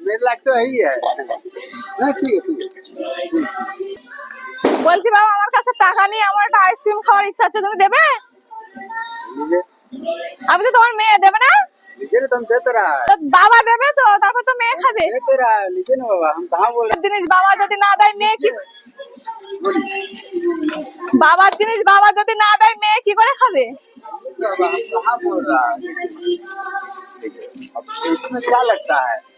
मेरे लायक तो यही है ना ठीक है ठीक है বলছি বাবা আমার কাছে টাকা নেই আমার একটা আইসক্রিম খাওয়ার ইচ্ছা আছে তুমি দেবে लीजिए আমি তো তোমার মেয়ে দেবে না लीजिए ना तुम दे तो रहा है তো বাবা দেবে তো তারপর তো মেয়ে খাবে दे तो रहा है लीजिए ना बाबा हम कहाँ बोल रहे জিনিস বাবা যদি না দেয় মেয়ে কি हैं बोलिए বাবার জিনিস বাবা যদি না দেয় মেয়ে কি করে খাবে बाबा हम कहाँ बोल रहा है लीजिए अब इसमें क्या लगता है হ্যাঁ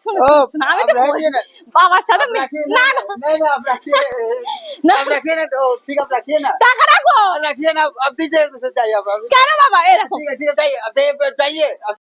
না না বাবা শোনো ओ, শোনো, শোনো আমি आप তো रह বল- दीजिए ना বাবার সাথে आप মে- रखिए না ना না नहीं ना आप रखिए ना। आप रखिए ना तो ठीक है आप रखिए ना টাকা রাখো रखिए ना अब दीजिए उसे चाहिए आप अब কেন বাবা এরকম ठीक है ठीक है चाहिए